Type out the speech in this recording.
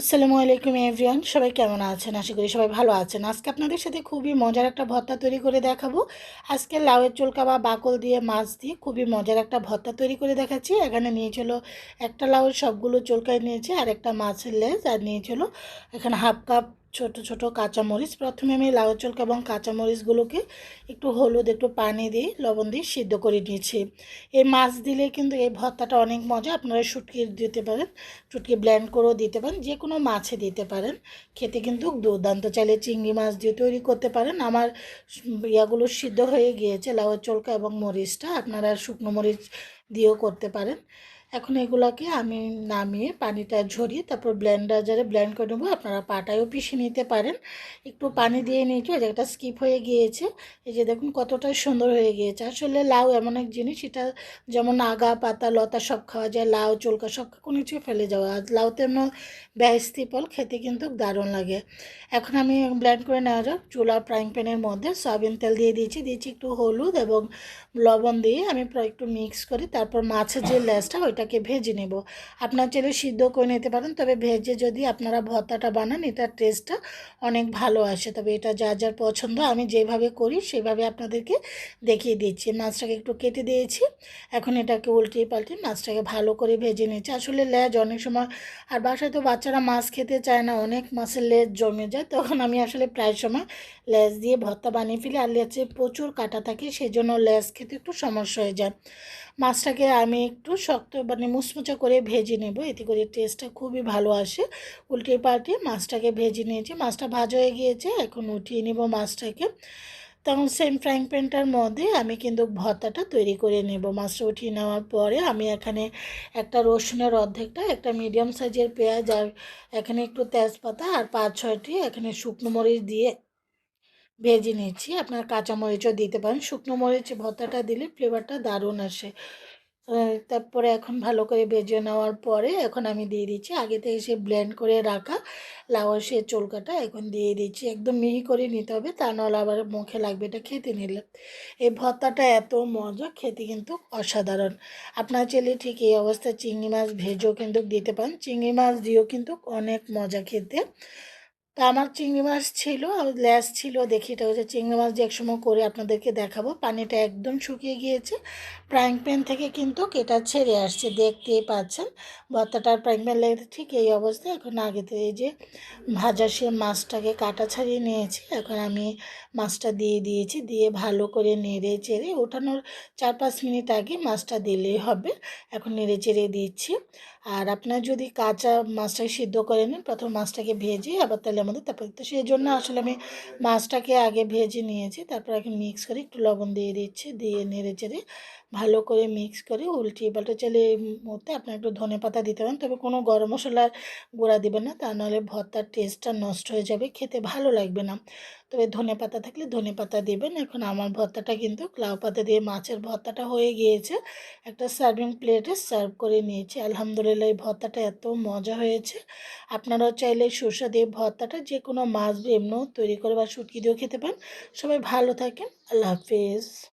আসসালামু আলাইকুম এভরিওয়ান, সবাই কেমন আছেন? আশা করি সবাই ভালো আছেন। আজকে আপনাদের সাথে খুবই মজার একটা ভর্তা তৈরি করে দেখাবো। আজকে লাউয়ের চুলকা বা বাকল দিয়ে মাছ দিয়ে খুবই মজার একটা ভর্তা তৈরি করে দেখাচ্ছি। এখানে নিয়েছিল একটা লাউয়ের সবগুলো চুলকায় নিয়েছে আর একটা মাছের লেজ, আর নিয়েছিল এখানে হাফ কাপ ছোট ছোট কাঁচামরিচ। প্রথমে আমি লাউ চলকা এবং কাঁচামরিচগুলোকে একটু হলুদ, একটু পানি দিয়ে লবণ দিয়ে সিদ্ধ করে নিয়েছি। এই মাছ দিলে কিন্তু এই ভর্তাটা অনেক মজা। আপনারা শুটকি দিতে পারেন, শুটকি ব্ল্যান্ড করেও দিতে পারেন যে কোনো মাছে দিতে পারেন। খেতে কিন্তু দুর্দান্ত। চাইলে চিংড়ি মাছ দিয়ে তৈরি করতে পারেন। আমার ইয়াগুলো সিদ্ধ হয়ে গিয়েছে লাউ চলকা এবং মরিচটা। আপনারা শুকনো মরিচ দিয়েও করতে পারেন। এখন এগুলোকে আমি নামিয়ে পানিটা ঝরিয়ে তারপর ব্লেন্ডার জারে ব্লেন্ড করে নেব। আপনারা পাটায়ও পিষে নিতে পারেন। একটু পানি দিয়ে নিয়েছি ওই জায়গাটা স্কিপ হয়ে গিয়েছে। এই যে দেখুন কতটা সুন্দর হয়ে গিয়েছে। আসলে লাউ এমন এক জিনিস, এটা যেমন আগা, পাতা, লতা সব খাওয়া যায়, লাউ, চলকা সব কোনো কিছু ফেলে যাওয়া। আর লাউ তেমন ব্যস্তি ফল, খেতে কিন্তু দারুণ লাগে। এখন আমি ব্লেন্ড করে নেওয়া যাক। চুলা ফ্রাইং প্যানের মধ্যে সয়াবিন তেল দিয়ে দিয়েছি। দিয়েছি একটু হলুদ এবং লবণ দিয়ে আমি একটু মিক্স করি, তারপর মাছের যে লেসটা ওইটাকে ভেজে নেব। আপনার চাইলে সিদ্ধ করে নিতে পারেন, তবে ভেজে যদি আপনারা ভর্তাটা বানান, এটার টেস্টটা অনেক ভালো আসে। তবে এটা যা যার পছন্দ, আমি যেভাবে করি সেভাবে আপনাদেরকে দেখিয়ে দিচ্ছি। মাছটাকে একটু কেটে দিয়েছি, এখন এটাকে উল্টিয়ে পাল্টে মাছটাকে ভালো করে ভেজে নিয়েছি। আসলে লেজ অনেক সময়, আর বাসায় তো বাচ্চারা মাছ খেতে চায় না, অনেক মাছের লেজ জমে যায়, তখন আমি আসলে প্রায় সময় লেজ দিয়ে ভর্তা বানিয়ে ফেলি, আর লেজে প্রচুর কাটা থাকে সেই জন্য লেজ খেতে একটু সমস্যা হয়ে যায়। মাছটাকে আমি একটু শক্ত মানে মুচমুচা করে ভেজে নেব। এতে করে টেস্টটা খুবই ভালো আসে। উল্টে পাল্টে মাছটাকে ভেজে নিয়েছি। মাছটা ভাজা হয়ে গিয়েছে, এখন উঠিয়ে নেব মাছটাকে। তখন সেম ফ্রাইং প্যানটার মধ্যে আমি কিন্তু ভর্তাটা তৈরি করে নেব। মাছটা উঠিয়ে নেওয়ার পরে আমি এখানে একটা রসুনের অর্ধেকটা, একটা মিডিয়াম সাইজের পেঁয়াজ আর এখানে একটু তেজপাতা আর পাঁচ ছয়টি এখানে শুকনো মরিচ দিয়ে ভেজে নিচ্ছি আপনার কাঁচামরিচও দিতে পারেন। শুকনো মরিচ ভর্তাটা দিলে ফ্লেভারটা দারুণ আসে। তারপরে এখন ভালো করে ভেজে নেওয়ার পরে এখন আমি দিয়ে দিচ্ছি। আগে থেকে সে ব্লেন্ড করে রাখা লাউসের চোলকাটা এখন দিয়ে দিচ্ছি। একদম মিহি করে নিতে হবে, তা নাহলে আবার মুখে লাগবে এটা খেতে নিলে। এই ভর্তাটা এত মজা, খেতে কিন্তু অসাধারণ। আপনার চাইলে ঠিক এই অবস্থায় চিংড়ি মাছ ভেজেও কিন্তু দিতে পারেন। চিংড়ি মাছ দিয়েও কিন্তু অনেক মজা খেতে। তা আমার চিংড়ি মাছ ছিল, আর ল্যাস ছিল, দেখি এটা হচ্ছে চিংড়ি মাছ দিয়ে একসময় করে আপনাদেরকে দেখাবো। পানিটা একদম শুকিয়ে গিয়েছে। ফ্রাইং প্যান থেকে কিন্তু এটা ছেড়ে আসছে, দেখতেই পাচ্ছেন। ভর্তাটার ফ্রাইং প্যান লেগে ঠিক এই অবস্থায়। এখন আগে এই যে ভাজা সে মাছটাকে কাটা ছাড়িয়ে নিয়েছি। এখন আমি মাছটা দিয়ে দিয়েছি, দিয়ে ভালো করে নেড়ে চেড়ে ওঠানোর চার পাঁচ মিনিট আগে মাছটা দিলেই হবে। এখন নেড়ে চেড়ে দিচ্ছি। আর আপনার যদি কাঁচা মাছটাকে সিদ্ধ করে নেন, প্রথম মাছটাকে ভেজে আবার তাহলে আমাদের তারপর তো সেই জন্য আসলে আমি মাছটাকে আগে ভেজে নিয়েছি, তারপর এখন মিক্স করে একটু লবণ দিয়ে দিচ্ছি, দিয়ে নেড়ে চেড়ে ভালো করে মিক্স করে উল্টিয়ে পাল্টে এই মধ্যে আপনার একটু ধনে পাতা দিতে পারেন। তবে কোনো গরম মশলার গুঁড়া দেবেন না, তা নাহলে ভর্তার টেস্টটা নষ্ট হয়ে যাবে, খেতে ভালো লাগবে না। তবে ধনে পাতা থাকলে ধনে পাতা দেবেন। এখন আমার ভর্তাটা কিন্তু লাউ পাতা দিয়ে মাছের ভর্তাটা হয়ে গিয়েছে। একটা সার্ভিং প্লেটে সার্ভ করে নিয়েছি। আলহামদুলিল্লাহ, এই ভর্তাটা এত মজা হয়েছে। আপনারাও চাইলে সরষা দিয়ে ভর্তাটা যে কোনো মাছ দিয়ে এমনিও তৈরি করে বা শুটকি দিয়েও খেতে পারেন। সবাই ভালো থাকেন। আল্লাহ হাফিজ।